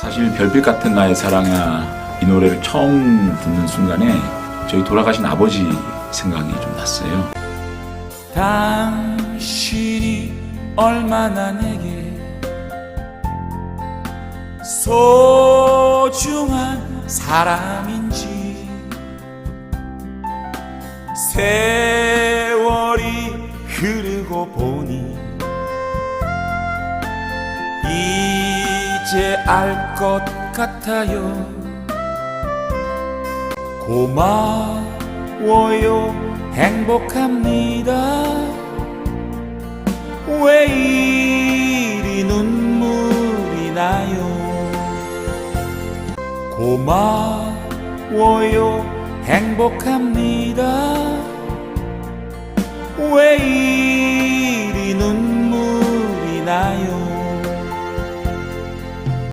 사실 별빛 같은 나의 사랑아 이 노래를 처음 듣는 순간에 저희 돌아가신 아버지 생각이 좀 났어요. 당신이 얼마나 내게 소중한 사람인지 세월이 흐르고 보니 이 제 알 것 같아요. 고마워요. 행복합니다. 왜 이리 눈물이 나요? 고마워요. 행복합니다. 왜 이리